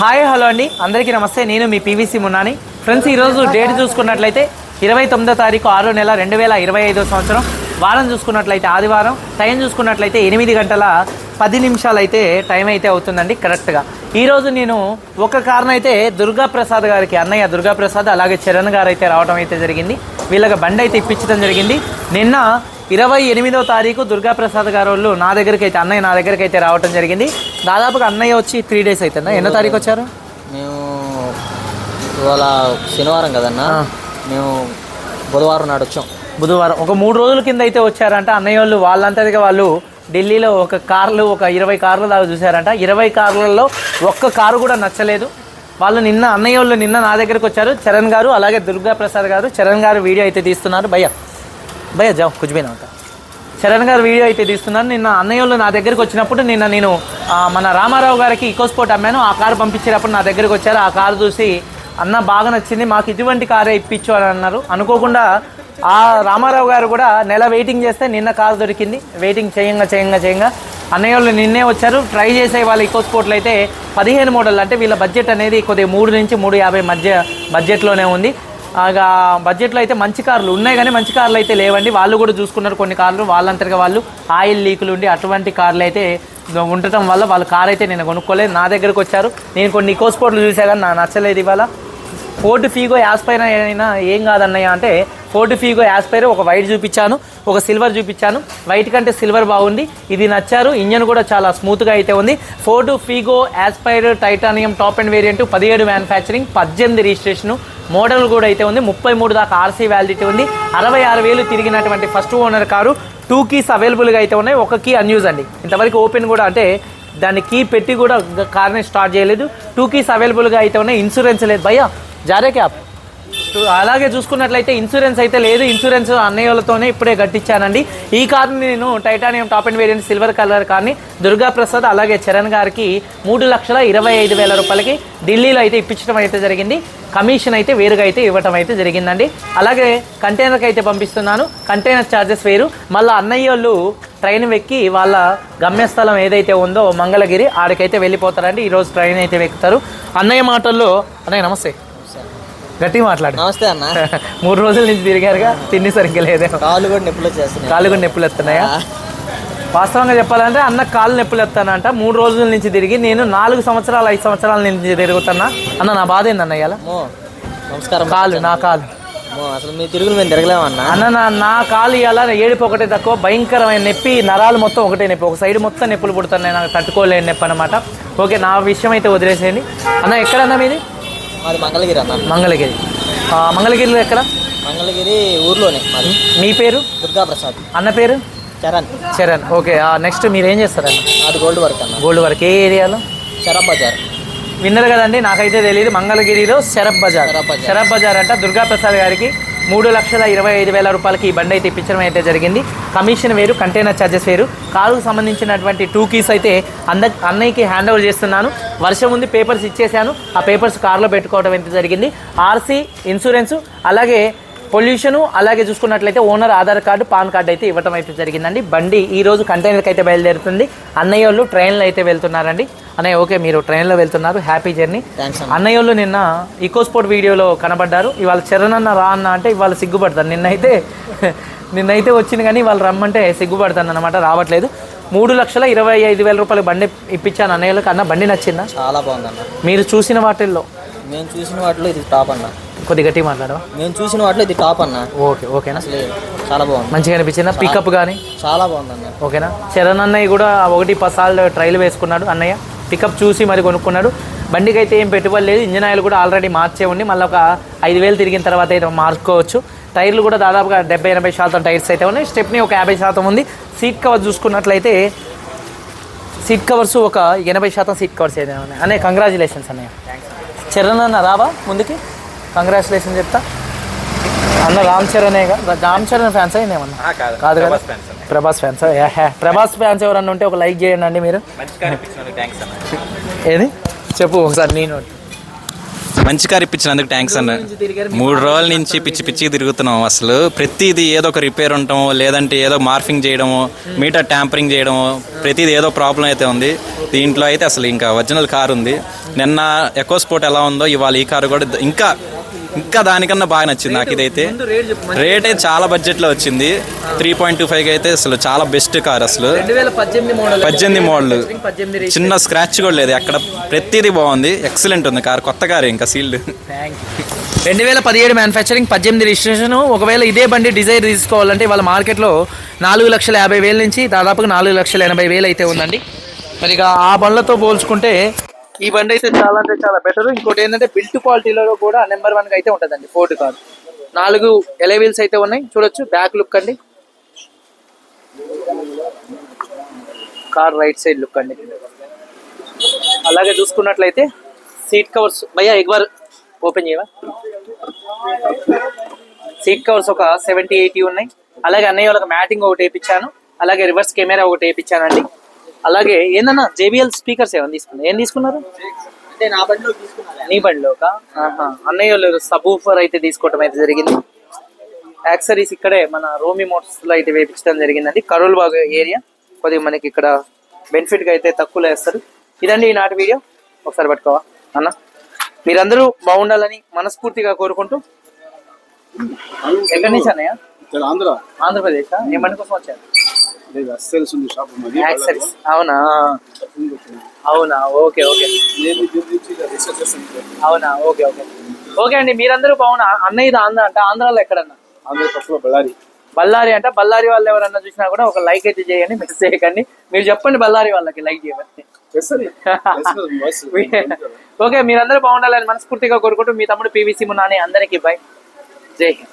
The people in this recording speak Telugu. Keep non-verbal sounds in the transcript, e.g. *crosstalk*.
హాయ్ హలో అండి. అందరికీ నమస్తే. నేను మీ పీవీసీ మున్నాని. ఫ్రెండ్స్ ఈరోజు డేట్ చూసుకున్నట్లయితే ఇరవై తొమ్మిదో తారీఖు ఆరో నెల రెండు వేల ఇరవై ఐదో సంవత్సరం. వారం చూసుకున్నట్లయితే ఆదివారం టైం చూసుకున్నట్లయితే ఎనిమిది గంటల పది నిమిషాలు అయితే టైం అయితే అవుతుందండి కరెక్ట్గా. ఈరోజు నేను ఒక కారణం అయితే దుర్గా ప్రసాద్ గారికి అన్నయ్య దుర్గా ప్రసాద్ అలాగే చరణ్ గారు అయితే రావడం అయితే జరిగింది. వీళ్ళకి బండి అయితే ఇప్పించడం జరిగింది. నిన్న ఇరవై ఎనిమిదో తారీఖు దుర్గా ప్రసాద్ గారు వాళ్ళు నా దగ్గరికి అయితే అన్నయ్య నా దగ్గరికి అయితే రావడం జరిగింది. దాదాపుగా అన్నయ్య వచ్చి త్రీ డేస్ అవుతుందా ఎన్నో తారీఖు వచ్చారు? మేము ఇవాళ శనివారం కదన్నా. మేము బుధవారం నాడు వచ్చాం. బుధవారం. ఒక మూడు రోజుల కింద అయితే వచ్చారంట. అన్నయ్య వాళ్ళు వాళ్ళంతటిగా వాళ్ళు ఢిల్లీలో ఒక కార్లు ఒక ఇరవై కార్లు దాకా చూసారంట ఇరవై కార్లలో ఒక్క కారు కూడా నచ్చలేదు. వాళ్ళు నిన్న అన్నయ్య వాళ్ళు నిన్న నా దగ్గరికి వచ్చారు. చరణ్ గారు అలాగే దుర్గా ప్రసాద్ గారు చరణ్ గారు వీడియో అయితే తీస్తున్నారు. భయ్య. భయ జావ్ కుజ్బీనా ఉంటా చరణ్ గారు వీడియో అయితే తీస్తున్నాను నిన్న అన్నయ్యలు నా దగ్గరికి వచ్చినప్పుడు నిన్న నేను మన రామారావు గారికి ఈకో స్పోర్ట్ అమ్మాను. ఆ కారు పంపించేటప్పుడు నా దగ్గరికి వచ్చారు. ఆ కారు చూసి అన్న బాగా నచ్చింది. మాకు ఇటువంటి కారే ఇప్పించు అని అన్నారు. అనుకోకుండా ఆ రామారావు గారు కూడా నెల వెయిటింగ్ చేస్తే నిన్న కారు దొరికింది. వెయిటింగ్ చేయంగా చేయంగా చేయంగా. అన్నయ్య వాళ్ళు నిన్నే వచ్చారు. ట్రై చేసే వాళ్ళ ఈకో స్పోర్ట్లు అయితే పదిహేను మోడల్ అంటే వీళ్ళ బడ్జెట్ అనేది కొద్దిగా మూడు నుంచి మూడు యాభై మధ్య బడ్జెట్లోనే ఉంది. బడ్జెట్లో అయితే మంచి కార్లు ఉన్నాయి కానీ మంచి కార్లు అయితే లేవండి. వాళ్ళు కూడా చూసుకున్నారు కొన్ని కార్లు. వాళ్ళంతటిగా వాళ్ళు ఆయిల్ లీకులు ఉండి అటువంటి కార్లు అయితే ఉండటం వల్ల వాళ్ళ కార్ అయితే నేను కొనుక్కోలేదు. నా దగ్గరకు వచ్చారు. నేను కొన్ని ఇకో స్పోర్ట్లు చూసా కానీ నా నచ్చలేదు ఇవాళ. ఫోర్డ్ ఫీగో యాస్పైర్ అయినా ఏం కాదన్నయ్య అంటే ఫోర్డ్ ఫీగో యాస్పైర్ ఒక వైట్ చూపించాను. ఒక సిల్వర్ చూపించాను. వైట్ కంటే సిల్వర్ బాగుంది. ఇది నచ్చారు. ఇంజన్ కూడా చాలా స్మూత్గా అయితే ఉంది. Ford Figo Aspire titanium top and variant పదిహేడు మ్యానుఫ్యాక్చరింగ్ పద్దెనిమిది రిజిస్ట్రేషన్ మోడల్ కూడా అయితే ఉంది. ముప్పై మూడు దాకా ఆర్సీ వ్యాలిడిటీ ఉంది. అరవై ఆరు వేలు తిరిగినటువంటి first owner car. Two keys అవైలబుల్గా అయితే ఉన్నాయి. ఒక కీ అన్యూజ్ అండి. ఇంతవరకు ఓపెన్ కూడా అంటే దాన్ని కీ పెట్టి కూడా కార్ని స్టార్ట్ చేయలేదు. టూ కీస్ అవైలబుల్గా అయితే ఉన్నాయి. ఇన్సూరెన్స్ లేదు. భయ్యా జారే క్యాప్ అలాగే చూసుకున్నట్లయితే ఇన్సూరెన్స్ అయితే లేదు. ఇన్సూరెన్స్ అన్నయ్యలతోనే ఇప్పుడే కట్టించానండి. ఈ కార్ని నేను titanium top and variant silver colour కార్ని దుర్గా ప్రసాద్ అలాగే చరణ్ గారికి మూడు లక్షల ఇరవై ఐదు వేల రూపాయలకి ఢిల్లీలో అయితే ఇప్పించడం అయితే జరిగింది. కమిషన్ అయితే వేరుగా అయితే ఇవ్వటం అయితే జరిగిందండి. అలాగే కంటైనర్కి అయితే పంపిస్తున్నాను. కంటైనర్ ఛార్జెస్ వేరు. మళ్ళీ అన్నయ్య వాళ్ళు ట్రైన్ ఎక్కి వాళ్ళ గమ్యస్థలం ఏదైతే ఉందో మంగళగిరి ఆడికైతే వెళ్ళిపోతారండి. ఈరోజు ట్రైన్ అయితే ఎక్కుతారు అన్నయ్య మాటల్లో అన్నయ్య నమస్తే. గట్టిగా మాట్లాడు. నమస్తే అన్న. *laughs* మూడు రోజుల నుంచి తిరిగారుగా తిండి సరిగ్గా లేదేమో కాళ్ళు కూడా నొప్పులు వచ్చేస్తున్నాయి. కాళ్ళు కూడా నొప్పులు ఎత్తున్నాయా ఆ, వాస్తవంగా చెప్పాలంటే అన్న కాళ్ళు నొప్పులు ఎత్తానంట మూడు రోజుల నుంచి తిరిగి నేను నాలుగు సంవత్సరాలు ఐదు సంవత్సరాల నుంచి తిరుగుతున్నా. అన్న నా బాధ ఏందన్న ఇవాళ అమ్మో నమస్కారం. కాలు నా కాలు అసలు మీ తిరుగులు మేము తిరగలేమన్నా? అన్న నా నా కాలు ఇవాళ ఏడుపు ఒకటే తక్కువ భయంకరమైన నొప్పి నరాలు మొత్తం ఒకటే నొప్పి. ఒక సైడ్ మొత్తం నొప్పులు పుడుతున్నాయి నాకు తట్టుకోలేని నొప్పి అనమాట ఓకే నా విషయం అయితే వదిలేసేయండి. అన్న ఎక్కడన్నా మీది? మాది మంగళగిరి అన్న. మంగళగిరి. మంగళగిరిలో ఎక్కడ? మంగళగిరి ఊర్లోనే మాది. మీ పేరు? దుర్గా ప్రసాద్ అన్న పేరు? చరణ్. చరణ్. ఓకే నెక్స్ట్ మీరు ఏం చేస్తారన్న? మాది గోల్డ్ వర్క్ అన్న. Gold work. ఏ ఏరియాలో? శరబ్ బజార్. విన్నర్ కదండి నాకైతే తెలియదు మంగళగిరిలో శరబ్ బజార్. శరబ్ బజార్. అంట దుర్గా ప్రసాద్ గారికి మూడు లక్షల ఇరవై ఐదు వేల రూపాయలకి ఈ బండి అయితే ఇప్పించడం అయితే జరిగింది. కమిషన్ వేరు కంటైనర్ ఛార్జెస్ వేరు. కారుకు సంబంధించినటువంటి టూ కీస్ అయితే అంద అన్నయ్యకి హ్యాండ్ ఓవర్ చేస్తున్నాను. వర్షం ఉంది పేపర్స్ ఇచ్చేసాను ఆ పేపర్స్ కారులో పెట్టుకోవడం అయితే జరిగింది. ఆర్సీ ఇన్సూరెన్సు అలాగే పొల్యూషను అలాగే చూసుకున్నట్లయితే owner Aadhaar card PAN card అయితే ఇవ్వడం అయితే జరిగిందండి. బండి ఈ రోజు కంటైనర్కి అయితే బయలుదేరుతుంది. అన్నయ్య వాళ్ళు ట్రైన్లో అయితే వెళ్తున్నారండి. అన్నయ్య ఓకే మీరు ట్రైన్లో వెళ్తున్నారు హ్యాపీ జర్నీ థ్యాంక్స్ అన్న. అన్నయ్య వాళ్ళు నిన్న ఈకో స్పోర్ట్ వీడియోలో కనబడ్డారు. ఇవాళ చరణ్ అన్న రా అన్న అంటే ఇవాళ సిగ్గుపడతాను నిన్నైతే *laughs* నిన్నైతే వచ్చింది కానీ వాళ్ళు రమ్మంటే సిగ్గుపడతాను అనమాట రావట్లేదు. మూడు లక్షల ఇరవై ఐదు వేల రూపాయలు బండి ఇప్పించాను అన్నయ్యలకు. అన్న బండి నచ్చిందా? చాలా బాగుందన్న. మీరు చూసిన వాటిల్లో? మేము చూసిన వాటిలో ఇది టాప్ అన్న. కొద్ది గట్టి మాట్లాడవా? మేము చూసిన వాటిలో ఇది టాప్ అన్న. ఓకే ఓకేనా? చాలా బాగుంది. మంచిగా అనిపించిందా? పికప్ కానీ చాలా బాగుందన్న. ఓకేనా? చరణ్ అన్నయ్య కూడా ఒకటి పది సార్లు ట్రైల్ వేసుకున్నాడు అన్నయ్య. పికప్ చూసి మరి కొనుక్కున్నాడు. బండికి అయితే ఏం పెట్టుబడి లేదు. ఇంజన్ ఆయిల్ కూడా ఆల్రెడీ మార్చే ఉండి మళ్ళీ ఒక ఐదు వేలు తిరిగిన తర్వాత అయితే మార్చుకోవచ్చు. టైర్లు కూడా దాదాపుగా డెబ్బై ఎనభై శాతం టైర్స్ అయితే ఉన్నాయి. స్టెప్ని ఒక యాభై శాతం ఉంది. సీట్ కవర్ చూసుకున్నట్లయితే సీట్ కవర్స్ ఒక ఎనభై శాతం సీట్ కవర్స్ అయితే ఉన్నాయి. అన్నయ్య కంగ్రాచులేషన్స్ అన్నయ్య. చరణ్ అన్న రావా ముందుకి? కంగ్రాచులేషన్ చెప్తా. అన్న రామ్ చరణే రామ్ చరణ్ ఫ్యాన్స్ అయినా ఏమన్నా? కాదు. కదా ప్రభాస్ ఫ్యాన్స్ ప్రభాస్ ఫ్యాన్స్ ఎవరన్నా ఉంటే ఒక లైక్ చేయండి అండి మీరు. ఏది? చెప్పు ఒకసారి నేను మంచి కార్ ఇప్పించినందుకు థ్యాంక్స్ అన్న. మూడు రోజుల నుంచి పిచ్చి పిచ్చికి తిరుగుతున్నాం అసలు. ప్రతిదీ ఏదో ఒక రిపేర్ ఉండటం లేదంటే ఏదో మార్ఫింగ్ చేయడము మీటర్ ట్యాంపరింగ్ చేయడము ప్రతిదీ ఏదో ప్రాబ్లం అయితే ఉంది. దీంట్లో అయితే అసలు ఇంకా ఒరిజినల్ కార్ ఉంది. నిన్న ఎకో స్పోర్ట్ ఎలా ఉందో ఇవాళ ఈ కారు కూడా ఇంకా ఇంకా దానికన్నా బాగా నచ్చింది నాకు ఇదైతే రేట్ అయితే చాలా బడ్జెట్లో వచ్చింది. త్రీ పాయింట్ టూ ఫైవ్ అయితే అసలు చాలా బెస్ట్ కార్ అసలు. పద్దెనిమిది మోడల్ చిన్న స్క్రాచ్ కూడా లేదు. అక్కడ ప్రతిదీ బాగుంది. ఎక్సలెంట్ ఉంది కార్. కొత్త కార్ ఇంకా సీల్డ్. రెండు వేల పదిహేడు మ్యానుఫ్యాక్చరింగ్ పద్దెనిమిది రిజిస్ట్రేషన్ ఒకవేళ ఇదే బండి డిజైర్ తీసుకోవాలంటే వాళ్ళ మార్కెట్లో నాలుగు లక్షల యాభై వేల నుంచి దాదాపుగా నాలుగు లక్షల ఎనభై వేలు అయితే ఉందండి. మరి ఇక ఆ బండ్లతో పోల్చుకుంటే ఈ బండి అయితే చాలా అంటే చాలా బెటర్ ఇంకోటి ఏంటంటే బిల్ట్ క్వాలిటీలో కూడా నెంబర్ వన్ అయితే ఉంటుందండి ఫోర్డ్ కార్ నాలుగు ఎలవీల్స్ అయితే ఉన్నాయి. చూడొచ్చు బ్యాక్ లుక్ అండి. కార్ రైట్ సైడ్ లుక్ అండి. అలాగే చూసుకున్నట్లయితే సీట్ కవర్స్ భయ్యా ఎగ్వర్ ఓపెన్ చేయవా? సీట్ కవర్స్ ఒక సెవెంటీ ఎయిటీ ఉన్నాయి. అలాగే అన్నయ్య వాళ్ళకి మ్యాటింగ్ ఒకటి వేయించాను. అలాగే రివర్స్ కెమెరా ఒకటి వేయించానండి. అలాగే ఏందన్నా జేబిఎల్ స్పీకర్స్ ఏమైనా తీసుకున్నారు? ఏం తీసుకున్నారు? అంటే నా బండిలో బండిలోక? అన్నయ్య వాళ్ళు సబూఫర్ అయితే తీసుకోవటం అయితే జరిగింది. యాక్సరీస్ ఇక్కడే మన రోమి మోటార్స్లో అయితే వేపించడం జరిగిందండి. కరోల్ బాగ్ ఏరియా. కొద్దిగా మనకి ఇక్కడ బెనిఫిట్గా అయితే తక్కువలో వేస్తారు. ఇదండి ఈనాటి వీడియో. ఒకసారి పట్టుకోవా? అన్న మీరందరూ బాగుండాలని మనస్ఫూర్తిగా కోరుకుంటూ ఎక్కడి నుంచి అన్నయ్య? ఆంధ్రప్రదేశ్? ఏమని కోసం వచ్చారు? లేదు అస్సెల్స్ ఉంది షాప్ మాది యాక్సరీస్ అవునా? అవునా? Okay okay. నేను అవునా? Okay okay. ఓకే అండి మీరందరూ బాగున్నా అన్నయ్య ఇది ఆంధ్ర అంటే ఆంధ్రాలో ఎక్కడన్నా? ఆంధ్ర తక్కువ బళ్ళారి. బళ్ళారి అంటే బళ్ళారి వాళ్ళు ఎవరన్నా చూసినా కూడా ఒక లైక్ అయితే చేయండి మిస్ చేయకండి. మీరు చెప్పండి బళ్ళారి వాళ్ళకి లైక్ చేయమని. చేస్తుంది *laughs* ఓకే మీరందరూ బాగుండాలని మనస్ఫూర్తిగా కోరుకుంటూ మీ తమ్ముడు పీవీసీ మున్నాని అందరికీ బై జై హింద్.